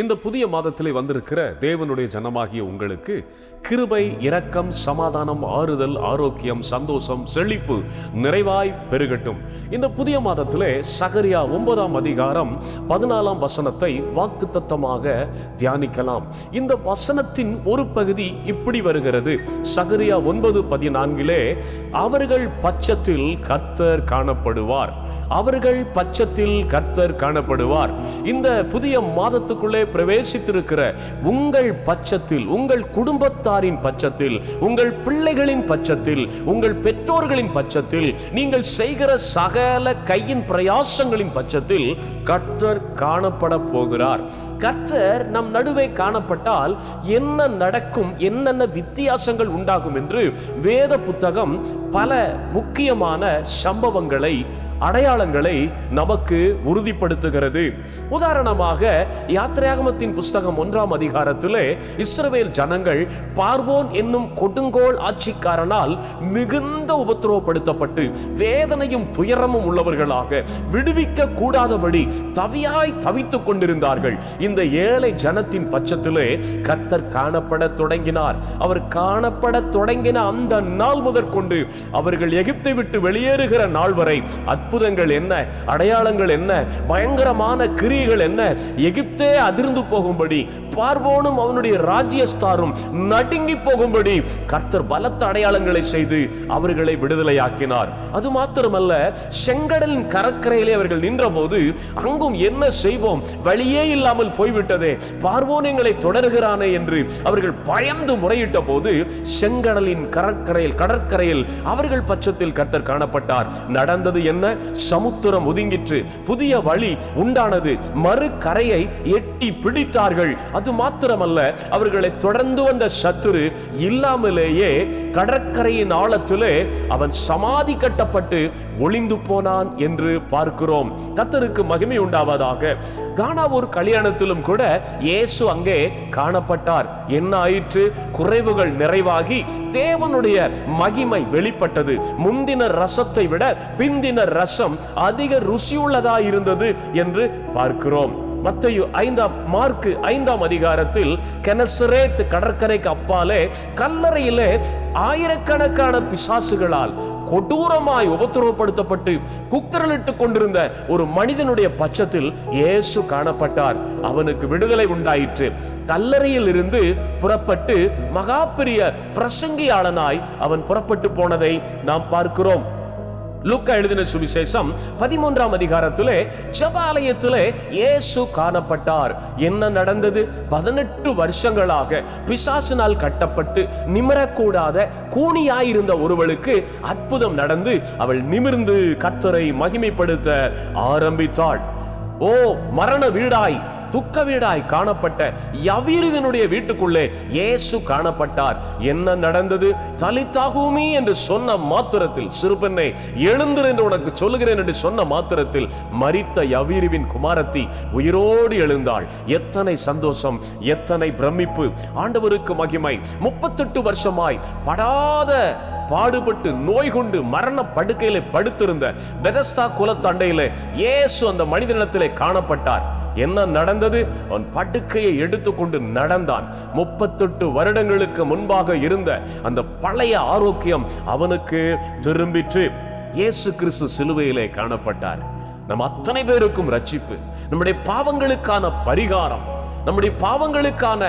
இந்த புதிய மாதத்திலே வந்திருக்கிற தேவனுடைய ஜனமாகிய உங்களுக்கு கிருபை இரக்கம் சமாதானம் ஆறுதல் ஆரோக்கியம் சந்தோஷம் செழிப்பு நிறைவாய் பெருகட்டும். இந்த புதிய மாதத்திலே சகரியா ஒன்பதாம் அதிகாரம் பதினாலாம் வசனத்தை வாக்குத்தத்தமாக தியானிக்கலாம். இந்த வசனத்தின் ஒரு பகுதி இப்படி வருகிறது. சகரியா ஒன்பது பதினான்கிலே அவர்கள் பட்சத்தில் கர்த்தர் காணப்படுவார். அவர்கள் பட்சத்தில் கர்த்தர் காணப்படுவார். இந்த புதிய மாதத்துக்குள்ளே பிரவேசித்திருக்கிற உங்கள் பட்சத்தில் உங்கள் குடும்பத்தாரின் பட்சத்தில் உங்கள் பிள்ளைகளின் பட்சத்தில் உங்கள் பெற்றோர்களின் பட்சத்தில் நீங்கள் செய்கிற சகல கையின் பிரயாசங்களின் பட்சத்தில் கர்த்தர் காணப்பட போகிறார். கர்த்தர் நம் நடுவே காணப்பட்டால் என்ன நடக்கும் என்னென்ன வித்தியாசங்கள் உண்டாகும் என்று வேத புத்தகம் பல முக்கியமான சம்பவங்களை அடையாளங்களை நமக்கு உறுதிப்படுத்துகிறது. உதாரணமாக யாத்திரையாகமத்தின் புஸ்தகம் ஒன்றாம் அதிகாரத்திலே இஸ்ரவேல் ஜனங்கள் பார்வோன் என்னும் கொடுங்கோல் ஆட்சிக்காரனால் மிகுந்த உபத்திரவப்படுத்தப்பட்டு வேதனையும் துயரமும் உள்ளவர்களாக விடுவிக்க கூடாதபடி தவியாய் தவித்துக் கொண்டிருந்தார்கள். இந்த ஏழை ஜனத்தின் பட்சத்திலே கத்தர் காணப்பட தொடங்கினார். அவர் காணப்பட தொடங்கின அந்த நாள் முதற்கொண்டு அவர்கள் எகிப்தை விட்டு வெளியேறுகிற நாள் வரை அற்புதங்கள் என்ன? அடையாளங்கள் என்ன? பயங்கரமான கிரியைகள் என்ன? எகிப்தே அதிர்ந்து போகும்படி பார்வோனும் அவனுடைய ராஜ்யஸ்தாரும் நடுங்கி போகும்படி கர்த்தர் பலத்த அடையாளங்களை செய்து அவர்களை விடுதலையாக்கினார். அது மாத்திரமல்ல செங்கடலின் கரக்கரையிலே அவர்கள் நின்றபோது அங்கும் என்ன செய்வோம்? வழியே இல்லாமல் போய்விட்டதே பார்வோன் எங்களை தொடர்கிறானே என்று அவர்கள் பயந்து முறையிட்ட போது செங்கடலின் கடற்கரையில் கடற்கரையில் அவர்கள் பட்சத்தில் கர்த்தர் காணப்பட்டார். நடந்தது என்ன? சமுத்திரம் ஒதுங்கிற்று. புதிய வழி உண்டானது. மறு கரையை எட்டி பிடித்தார்கள். அது மாத்திரமல்ல அவர்களை தொடர்ந்து வந்த சத்துரு இல்லாமலேயே கடற்கரையின் ஆழத்திலே அவன் சமாதி கட்டப்பட்டு ஒளிந்து போனான் என்று பார்க்கிறோம். கத்தருக்கு மகிமை உண்டாவதாக. கானா ஒரு கல்யாணத்திலும் கூட இயேசு அங்கே காணப்பட்டார். என்ன ஆயிற்று குறைவுகள் நிறைவாகி தேவனுடைய மகிமை வெளிப்பட்டது. முந்தின ரசத்தை விட பிந்தின ரசம் அதிக ருசியுள்ளதா இருந்தது என்று பார்க்கிறோம். மத்தையு ஐந்தாம் மார்க்கு ஐந்தாம் அதிகாரத்தில் கெனசரேத் கடற்கரைக்கு அப்பாலே கல்லறையிலே ஆயிரக்கணக்கான பிசாசுகளால் கொடூரமாய் உபத்திரவப்படுத்தப்பட்டு குக்கரலிட்டு கொண்டிருந்த ஒரு மனிதனுடைய பட்சத்தில் இயேசு காணப்பட்டார். அவனுக்கு விடுதலை உண்டாயிற்று. கல்லறையில் இருந்து புறப்பட்டு மகா பெரிய பிரசங்கியாளனாய் அவன் புறப்பட்டு போனதை நாம் பார்க்கிறோம். லுக்க எழுதின சுவிசேஷம் பதிமூன்றாம் அதிகாரத்திலே ஜபாலயத்திலே இயேசு காணப்பட்டார். என்ன நடந்தது? பதினெட்டு வருஷங்களாக பிசாசினால் கட்டப்பட்டு நிமிரக்கூடாத கூனியாயிருந்த ஒருவளுக்கு அற்புதம் நடந்து அவள் நிமிர்ந்து கத்தரை மகிமைப்படுத்த ஆரம்பித்தாள். ஓ மரண வீடாய். துக்க வீடாய் காணப்பட்ட யவீருவினுடைய வீட்டுக்குள்ளே இயேசு காணப்பட்டார். என்ன நடந்தது? தலித்தாகுமி என்று சொன்ன மாத்திரத்தில் சிறுபெண்ணை எழுந்திரு என்று உனக்கு சொல்லுகிறேன் என்று சொன்ன மாத்திரத்தில் மறித்த யவீருவின் குமாரத்தி உயிரோடு எழுந்தாள். எத்தனை சந்தோஷம் எத்தனை பிரமிப்பு. ஆண்டவருக்கு மகிமை. முப்பத்தெட்டு வருஷமாய் படாத பாடுபட்டு நோய் கொண்டு மரண படுக்கையிலே படுத்திருந்த பெதஸ்தா குலத்தண்டையிலே இயேசு அந்த மனிதனிடத்திலே காணப்பட்டார். என்ன நடந்தது? அவன் படுக்கையை எடுத்துக்கொண்டு நடந்தான். முப்பத்தெட்டு வருடங்களுக்கு முன்பாக இருந்த அந்த பழைய ஆரோக்கியம் அவனுக்கு திரும்பிற்று. இயேசு கிறிஸ்து சிலுவையிலே காணப்பட்டார். நம் அத்தனை பேருக்கும் ரட்சிப்பு நம்முடைய பாவங்களுக்கான பரிகாரம். நம்முடைய பாவங்களுக்கான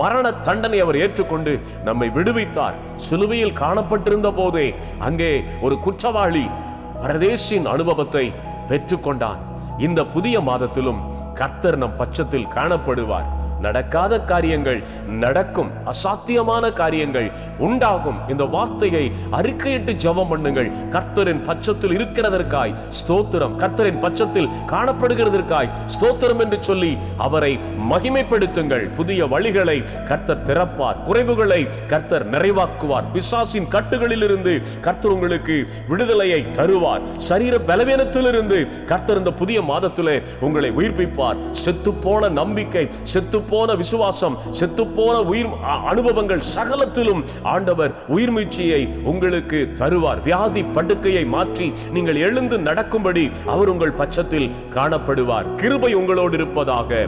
மரண தண்டனை அவர் ஏற்றுக்கொண்டு நம்மை விடுவித்தார். சிலுவையில் காணப்பட்டிருந்த போதே அங்கே ஒரு குற்றவாளி பரதேசின் அனுபவத்தை பெற்றுக்கொண்டான். இந்த புதிய மாதத்திலும் கர்த்தர் நம் பட்சத்தில் காணப்படுவார். நடக்காத காரியங்கள் நடக்கும் அசாத்தியமான காரியங்கள் உண்டாகும். இந்த வார்த்தையை அறிக்கையிட்டு ஜபம் பண்ணுங்கள். கர்த்தரின் பட்சத்தில் இருக்கிறதற்காய் ஸ்தோத்திரம். கர்த்தரின் பட்சத்தில் காணப்படுகிறதற்காய் ஸ்தோத்திரம் என்று சொல்லி அவரை மகிமைப்படுத்துங்கள். புதிய வழிகளை கர்த்தர் திறப்பார். குறைவுகளை கர்த்தர் நிறைவாக்குவார். பிசாசின் கட்டுகளிலிருந்து கர்த்தர் உங்களுக்கு விடுதலையை தருவார். சரீர பலவீனத்திலிருந்து கர்த்தர் இந்த புதிய மாதத்திலே உங்களை உயிர்ப்பிப்பார். செத்து போன நம்பிக்கை செத்து போன விசுவாசம் செத்து போன உயிர் அனுபவங்கள் சகலத்திலும் ஆண்டவர் உயிர்மீழ்ச்சியை உங்களுக்கு தருவார். வியாதி படுக்கையை மாற்றி நீங்கள் எழுந்து நடக்கும்படி அவர் உங்கள் பட்சத்தில் காணப்படுவார். கிருபை உங்களோடு இருப்பதாக.